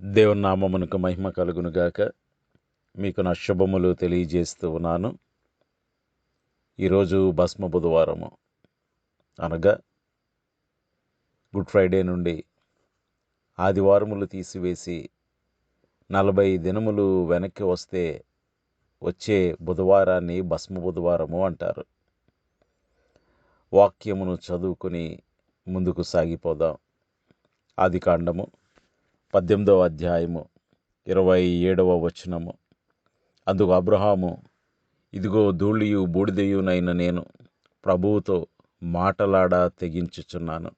దేవుని నామమునకు మహిమ కలుగునుగాక. మీకు నా శుభములు తెలియజేస్తూ ఉన్నాను. ఈరోజు భస్మ బుధవారము. అనగా గుడ్ ఫ్రైడే నుండి ఆదివారములు తీసివేసి నలభై దినములు వెనక్కి వస్తే వచ్చే బుధవారాన్ని భస్మ బుధవారము అంటారు. వాక్యమును చదువుకుని ముందుకు సాగిపోదాం. ఆది కాండము. పద్దెనిమిదవ అధ్యాయము ఇరవై ఏడవ వచనము. అందుకు అబ్రహాము ఇదిగో ధూళియు బూడిదయునైన నేను ప్రభువుతో మాటలాడా తెగించుచున్నాను.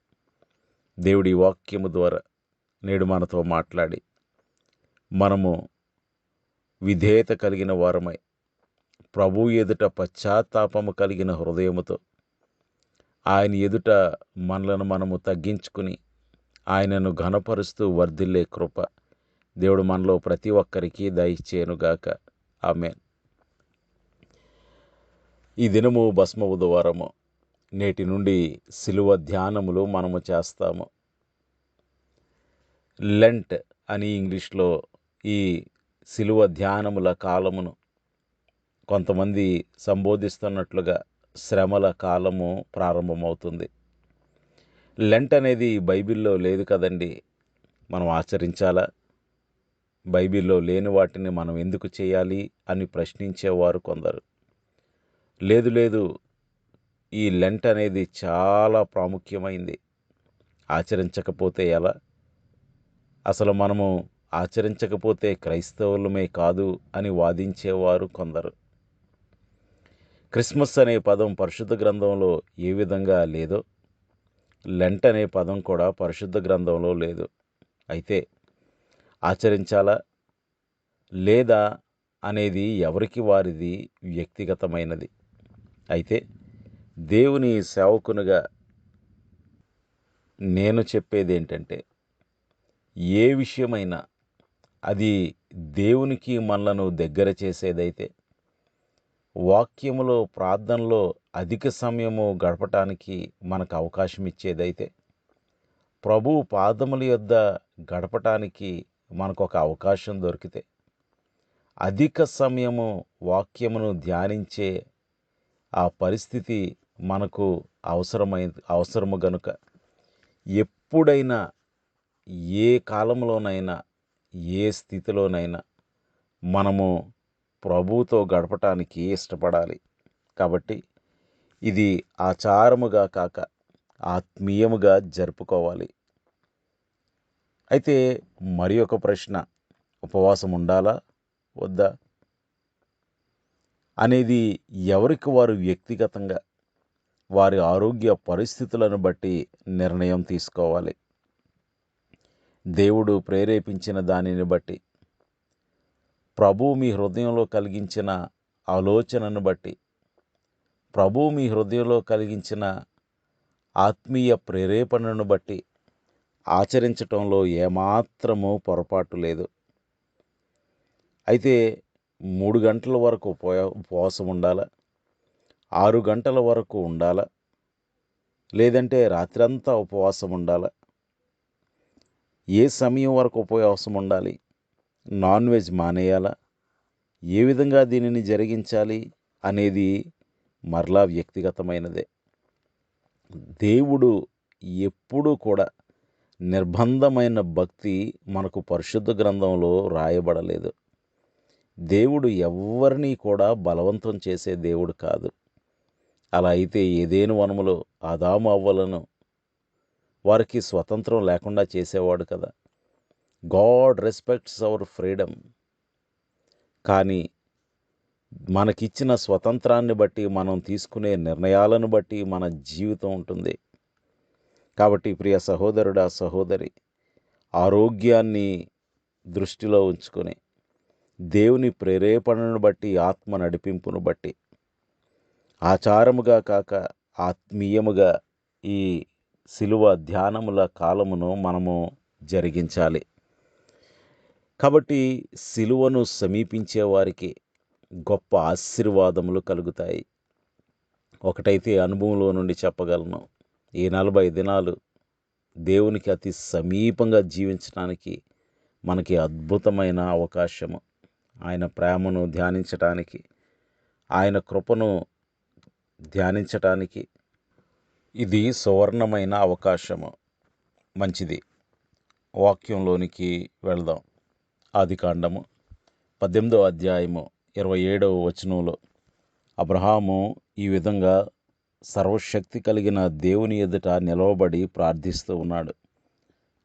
దేవుడి వాక్యము ద్వారా నేడు మనతో మాట్లాడి మనము విధేయత కలిగిన వారమై ప్రభు ఎదుట పశ్చాత్తాపము కలిగిన హృదయముతో ఆయన ఎదుట మనలను మనము తగ్గించుకుని ఆయనను ఘనపరుస్తూ వర్ధిల్లే కృప. దేవుడు మనలో ప్రతి ఒక్కరికి దయచేయనుగాక ఆమె ఈ దినము భస్మ బుధవారము. నేటి నుండి సిలువ ధ్యానములు మనము చేస్తాము. లెంట్ అని ఇంగ్లీష్లో ఈ సిలువ ధ్యానముల కాలమును కొంతమంది సంబోధిస్తున్నట్లుగా శ్రమల కాలము ప్రారంభమవుతుంది. లెంట్ అనేది బైబిల్లో లేదు కదండి. మనం ఆచరించాలా? బైబిల్లో లేని వాటిని మనం ఎందుకు చేయాలి అని ప్రశ్నించేవారు కొందరు. లేదు లేదు. ఈ లెంట్ అనేది చాలా ప్రాముఖ్యమైంది. ఆచరించకపోతే ఎలా? అసలు మనము ఆచరించకపోతే క్రైస్తవులమే కాదు అని వాదించేవారు కొందరు. క్రిస్మస్ అనే పదం పరిశుద్ధ గ్రంథంలో ఏ విధంగా లేదో లెంట్ అనే పదం కూడా పరిశుద్ధ గ్రంథంలో లేదు. అయితే ఆచరించాలా? లేదా అనేది ఎవరికి వారిది వ్యక్తిగతమైనది. అయితే దేవుని సేవకునిగా నేను చెప్పేది ఏంటంటే ఏ విషయమైనా అది దేవునికి మనలను దగ్గర చేసేదైతే వాక్యములో ప్రార్థనలో అధిక సమయము గడపటానికి మనకు అవకాశం ఇచ్చేదైతే ప్రభు పాదముల యొద్ద గడపటానికి మనకు ఒక అవకాశం దొరికితే అధిక సమయము వాక్యమును ధ్యానించే ఆ పరిస్థితి మనకు అవసరమై అవసరము గనుక ఎప్పుడైనా ఏ కాలంలోనైనా ఏ స్థితిలోనైనా మనము ప్రభువుతో గడపటానికి ఇష్టపడాలి. కాబట్టి ఇది ఆచారముగా కాక ఆత్మీయముగా జరుపుకోవాలి. అయితే మరి ఒక ప్రశ్న ఉపవాసం ఉండాలా? వద్దా? అనేది ఎవరికి వారు వ్యక్తిగతంగా వారి ఆరోగ్య పరిస్థితులను బట్టి నిర్ణయం తీసుకోవాలి. దేవుడు ప్రేరేపించిన దానిని బట్టి ప్రభు మీ హృదయంలో కలిగించిన ఆలోచనను బట్టి ప్రభు మీ హృదయంలో కలిగించిన ఆత్మీయ ప్రేరేపణను బట్టి ఆచరించటంలో ఏమాత్రము పొరపాటు లేదు. అయితే మూడు గంటల వరకు ఉపయో ఉపవాసం ఉండాలా? ఆరు గంటల వరకు ఉండాలా? లేదంటే రాత్రంతా ఉపవాసం ఉండాలా? ఏ సమయం వరకు ఉపవాసం ఉండాలి? Non veg మానేయాలా? ఏ విధంగా దీనిని జరిగించాలి? అనేది మరలా వ్యక్తిగతమైనదే. దేవుడు ఎప్పుడూ కూడా నిర్బంధమైన భక్తి మనకు పరిశుద్ధ గ్రంథంలో రాయబడలేదు. దేవుడు ఎవరిని కూడా బలవంతం చేసే దేవుడు కాదు. అలా అయితే ఏదేను వనములో ఆదాము అవ్వలను వారికి స్వతంత్రం లేకుండా చేసేవాడు కదా. God respects our freedom. కానీ మనకిచ్చిన స్వతంత్రాన్ని బట్టి మనం తీసుకునే నిర్ణయాలను బట్టి మన జీవితం ఉంటుంది. కాబట్టి ప్రియ సహోదరుడా సహోదరి ఆరోగ్యాన్ని దృష్టిలో ఉంచుకొని దేవుని ప్రేరేపణను బట్టి ఆత్మ నడిపింపును బట్టి ఆచారముగా కాక ఆత్మీయముగా ఈ శిలువ ధ్యానముల కాలమును మనము జరిగించాలి. కాబట్టి శిలువను సమీపించే వారికి గొప్ప ఆశీర్వాదములు కలుగుతాయి. ఒకటైతే అనుభవంలో నుండి చెప్పగలను. ఈ నలభై దినాలు దేవునికి అతి సమీపంగా జీవించడానికి మనకి అద్భుతమైన అవకాశము. ఆయన ప్రేమను ధ్యానించటానికి ఆయన కృపను ధ్యానించటానికి ఇది సువర్ణమైన అవకాశము. మంచిది. వాక్యంలోనికి వెళ్దాం. ఆది కాండము పద్దెనిమిదో అధ్యాయము ఇరవై ఏడవ వచనంలో అబ్రహాము ఈ విధంగా సర్వశక్తి కలిగిన దేవుని ఎదుట నిలవబడి ప్రార్థిస్తూ ఉన్నాడు.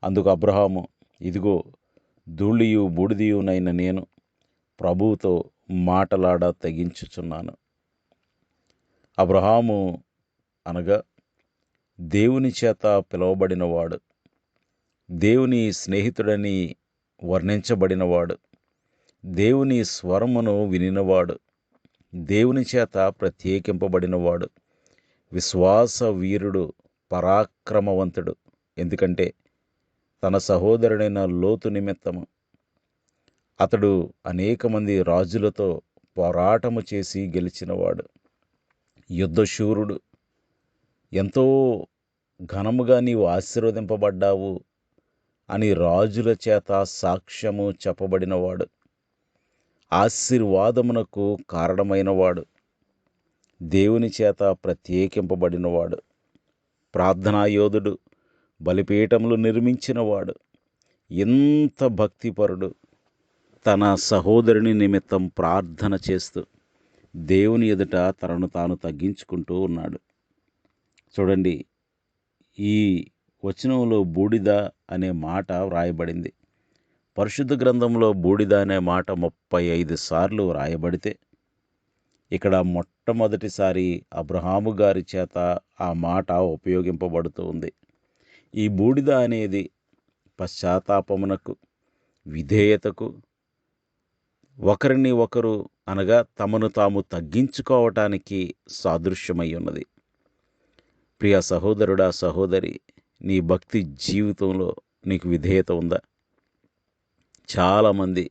అందుకు అబ్రహాము ఇదిగో ధూళియు బూడిదియునైన నేను ప్రభువుతో మాటలాడ తెగించుచున్నాను. అబ్రహాము అనగా దేవుని చేత పిలువబడినవాడు దేవుని స్నేహితుడని వర్ణించబడినవాడు దేవుని స్వరమును వినినవాడు. దేవుని చేత ప్రత్యేకింపబడినవాడు. విశ్వాస వీరుడు పరాక్రమవంతుడు. ఎందుకంటే తన సహోదరుడైన లోతు నిమిత్తము. అతడు అనేక మంది రాజులతో పోరాటము చేసి గెలిచినవాడు. యుద్ధశూరుడు. ఎంతో ఘనముగా నీవు ఆశీర్వదింపబడ్డావు అని రాజుల చేత సాక్ష్యము చెప్పబడినవాడు. ఆశీర్వాదమునకు కారణమైనవాడు. దేవుని చేత ప్రత్యేకింపబడినవాడు. ప్రార్థనాయోధుడు బలిపీఠములు నిర్మించినవాడు. ఎంత భక్తిపరుడు. తన సహోదరుని నిమిత్తం ప్రార్థన చేస్తూ దేవుని ఎదుట తనను తాను తగ్గించుకుంటూ ఉన్నాడు. చూడండి ఈ వచనంలో బూడిద అనే మాట వ్రాయబడింది. పరిశుద్ధ గ్రంథంలో బూడిద అనే మాట ముప్పై ఐదు సార్లు వ్రాయబడితే ఇక్కడ మొట్టమొదటిసారి అబ్రహాము గారి చేత ఆ మాట ఉపయోగింపబడుతూ ఉంది. ఈ బూడిద అనేది పశ్చాత్తాపమునకు విధేయతకు ఒకరిని ఒకరు అనగా తమను తాము తగ్గించుకోవటానికి సాదృశ్యమై ఉన్నది ప్రియ సహోదరుడా సహోదరి నీ భక్తి జీవితంలో నీకు విధేయత ఉందా? చాలామంది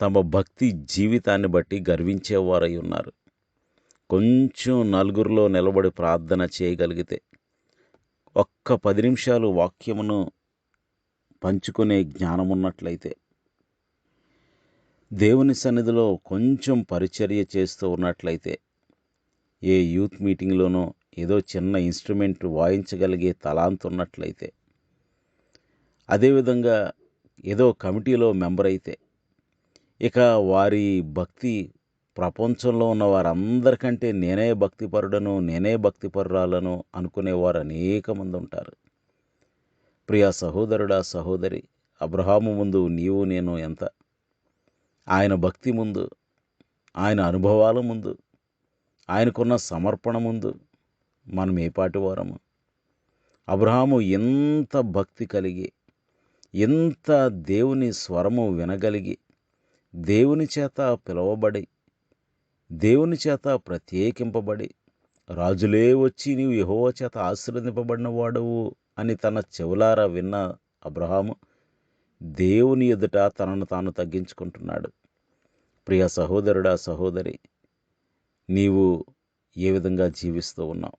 తమ భక్తి జీవితాన్ని బట్టి గర్వించేవారై ఉన్నారు. కొంచెం నలుగురిలో నిలబడి ప్రార్థన చేయగలిగితే ఒక్క పది నిమిషాలు వాక్యమును పంచుకునే జ్ఞానం ఉన్నట్లయితే దేవుని సన్నిధిలో కొంచెం పరిచర్య చేస్తూ ఉన్నట్లయితే ఏ యూత్ మీటింగ్లోనో ఏదో చిన్న ఇన్స్ట్రుమెంట్ వాయించగలిగే తలాంత ఉన్నట్లయితే అదేవిధంగా ఏదో కమిటీలో మెంబర్ అయితే ఇక వారి భక్తి ప్రపంచంలో ఉన్న వారందరికంటే నేనే భక్తిపరుడను నేనే భక్తిపరురాలను అనుకునేవారు అనేక మంది ఉంటారు. ప్రియ సహోదరుడా సహోదరి అబ్రహాము ముందు నీవు నేను ఎంత? ఆయన భక్తి ముందు ఆయన అనుభవాల ముందు ఆయనకున్న సమర్పణ ముందు మనం ఏ పాటి వారము? అబ్రహాము ఎంత భక్తి కలిగి ఎంత దేవుని స్వరము వినగలిగి దేవుని చేత పిలువబడి దేవుని చేత ప్రత్యేకింపబడి రాజులే వచ్చి నీవు యహోవ చేత ఆశీర్వదింపబడిన వాడవు అని తన చెవులారా విన్న అబ్రహాము దేవుని ఎదుట తనను తాను తగ్గించుకుంటున్నాడు. ప్రియ సహోదరుడా సహోదరి నీవు ఏ విధంగా జీవిస్తూ ఉన్నావు?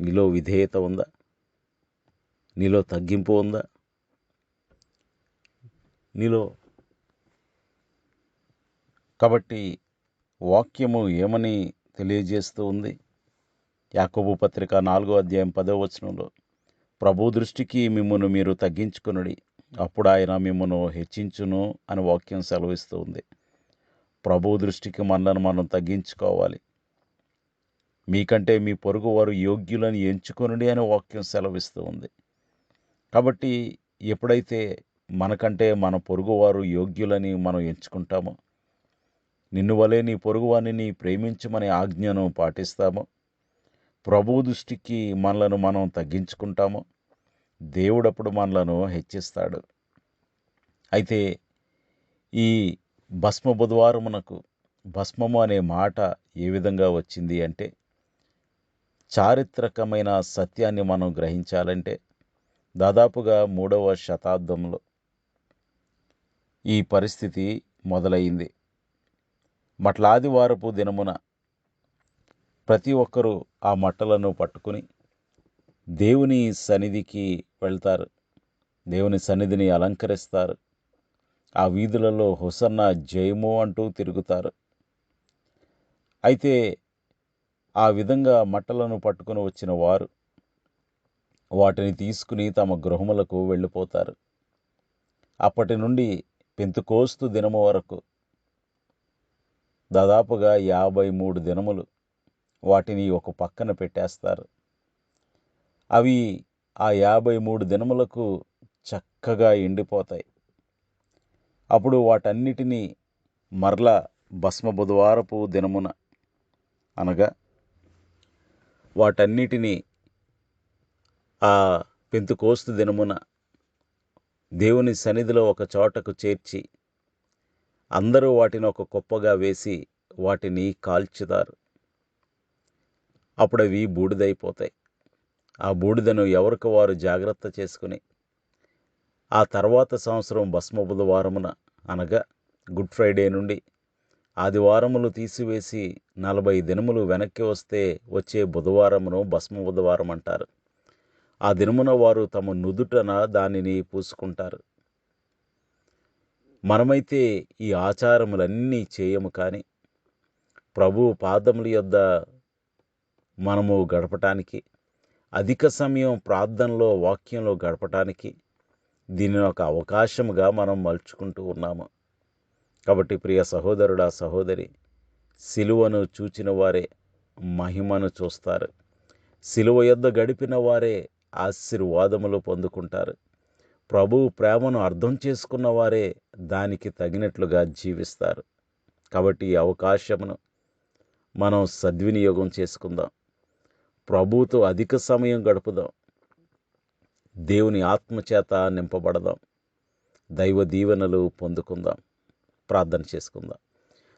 నీలో విధేయత ఉందా? నీలో తగ్గింపు ఉందా? నీలో. కాబట్టి వాక్యము ఏమని తెలియజేస్తూ ఉంది? యాకోబు పత్రిక నాలుగో అధ్యాయం పదో వచనంలో ప్రభు దృష్టికి మిమ్మను మీరు తగ్గించుకునుడి అప్పుడు ఆయన మిమ్మను హెచ్చించును అని వాక్యం సెలవిస్తూ ఉంది. ప్రభు దృష్టికి మనలను మనం తగ్గించుకోవాలి. మీకంటే మీ పొరుగు వారు యోగ్యులను ఎంచుకొనుడి అని వాక్యం సెలవిస్తూ ఉంది. కాబట్టి ఎప్పుడైతే మనకంటే మన పొరుగువారు యోగ్యులని మనం ఎంచుకుంటాము. నిన్ను వలే నీ పొరుగువారిని ప్రేమించమనే ఆజ్ఞను పాటిస్తాము. ప్రభు దృష్టికి మనలను మనం తగ్గించుకుంటాము. దేవుడప్పుడు మనలను హెచ్చిస్తాడు. అయితే ఈ భస్మ బుధవారమునకు భస్మము అనే మాట ఏ విధంగా వచ్చింది అంటే చారిత్రకమైన సత్యాన్ని మనం గ్రహించాలంటే దాదాపుగా మూడవ శతాబ్దంలో ఈ పరిస్థితి మొదలైంది. మట్లాదివారపు దినమున ప్రతి ఒక్కరూ ఆ మట్టలను పట్టుకుని దేవుని సన్నిధికి వెళ్తారు. దేవుని సన్నిధిని అలంకరిస్తారు. ఆ వీధులలో హుసన్న జయము అంటూ తిరుగుతారు. అయితే ఆ విధంగా మట్టలను పట్టుకొని వచ్చిన వారు వాటిని తీసుకుని తమ గృహములకు వెళ్ళిపోతారు. అప్పటి నుండి పెంతుకోస్తు దినము వరకు దాదాపుగా యాభై మూడు దినములు వాటిని ఒక పక్కన పెట్టేస్తారు. అవి ఆ యాభై మూడు దినములకు చక్కగా ఎండిపోతాయి. అప్పుడు వాటన్నిటినీ మరల భస్మ బుధవారపు దినమున అనగా వాటన్నిటినీ ఆ పెంతుకోస్తు దినమున దేవుని సన్నిధిలో ఒక చోటకు చేర్చి అందరూ వాటిని ఒక కుప్పగా వేసి వాటిని కాల్చుతారు. అప్పుడు అవి బూడిదైపోతాయి. ఆ బూడిదను ఎవరికి వారు జాగ్రత్త చేసుకుని ఆ తర్వాత సంవత్సరం భస్మ బుధవారమున అనగా గుడ్ ఫ్రైడే నుండి ఆదివారములు తీసివేసి నలభై దినములు వెనక్కి వస్తే వచ్చే బుధవారమును భస్మ బుధవారం అంటారు ఆ దినమున వారు తమ నుదుటన దానిని పూసుకుంటారు. మనమైతే ఈ ఆచారములన్నీ చేయము కానీ ప్రభు పాదముల యొద్ద మనము గడపటానికి అధిక సమయం ప్రార్థనలో వాక్యంలో గడపటానికి దీనిని ఒక అవకాశముగా మనం మలుచుకుంటూ ఉన్నాము. కాబట్టి ప్రియ సహోదరుడా సహోదరి సిలువను చూచిన వారే మహిమను చూస్తారు. సిలువ యొద్ద గడిపిన వారే ఆశీర్వాదములు పొందుకుంటారు. ప్రభువు ప్రేమను అర్థం చేసుకున్న వారే దానికి తగినట్లుగా జీవిస్తారు. కాబట్టి ఈ అవకాశమును మనం సద్వినియోగం చేసుకుందాం. ప్రభువుతో అధిక సమయం గడుపుదాం. దేవుని ఆత్మచేత నింపబడదాం. దైవ దీవెనలు పొందుకుందాం. ప్రార్థన చేసుకుందాం.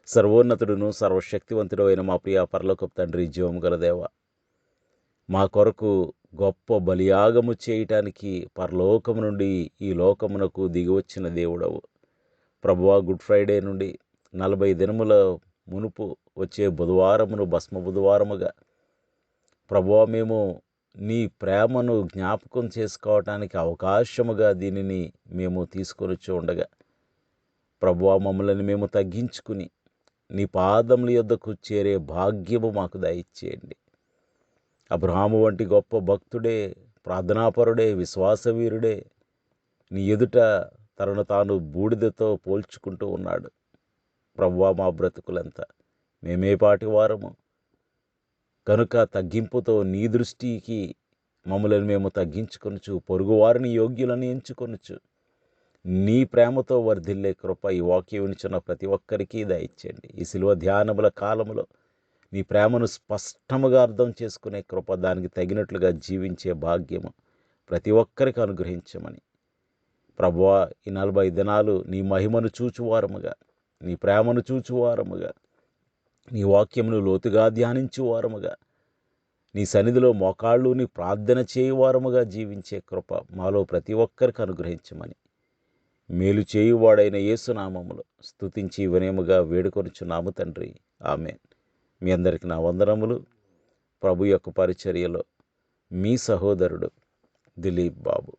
సర్వోన్నతుడును సర్వశక్తివంతుడు అయిన మా ప్రియ పరలోకపు తండ్రి జీవం గల దేవ మా కొరకు గొప్ప బలియాగము చేయటానికి పరలోకము నుండి ఈ లోకమునకు దిగివచ్చిన దేవుడవు. ప్రభువా గుడ్ ఫ్రైడే నుండి నలభై దినముల మునుపు వచ్చే బుధవారమును భస్మ బుధవారముగా. ప్రభువా మేము నీ ప్రేమను జ్ఞాపకం చేసుకోవటానికి అవకాశముగా దీనిని మేము తీసుకొని ఉండగా. ప్రభువా మమ్మల్ని మేము తగ్గించుకుని నీ పాదముల యొద్దకు చేరే భాగ్యము మాకు దయచేయండి. అబ్రహాము వంటి గొప్ప భక్తుడే ప్రార్థనాపరుడే విశ్వాసవీరుడే. నీ ఎదుట తనను తాను బూడిదతో పోల్చుకుంటూ ఉన్నాడు. ప్రవ్వా మా బ్రతుకులంతా మేమే పాటి వారము. కనుక తగ్గింపుతో నీ దృష్టికి మమ్మలను మేము తగ్గించుకొనుచు పొరుగువారిని యోగ్యులని ఎంచుకొనుచు నీ ప్రేమతో వర్ధిల్లే కృప ఈ వాక్యం వినిచున్న ప్రతి ఒక్కరికి దయచేయండి. ఈ శిలువ ధ్యానముల కాలంలో నీ ప్రేమను స్పష్టముగా అర్థం చేసుకునే కృప దానికి తగినట్లుగా జీవించే భాగ్యము ప్రతి ఒక్కరికి అనుగ్రహించమని. ప్రభువా ఈ నలభై దినాలు నీ మహిమను చూచువారముగా నీ ప్రేమను చూచువారముగా నీ వాక్యమును లోతుగా ధ్యానించువారముగా నీ సన్నిధిలో మోకాళ్ళు నీ ప్రార్థన చేయువారముగా జీవించే కృప మాలో ప్రతి ఒక్కరికి అనుగ్రహించమని. మేలు చేయువాడైన యేసునామములో స్తుతించి వినయముగా వేడుకొనుచున్నాము తండ్రి. ఆమె మీ అందరికి నా వందనములు. ప్రభు యొక్క పరిచర్యలో మీ సహోదరుడు దిలీప్ బాబు.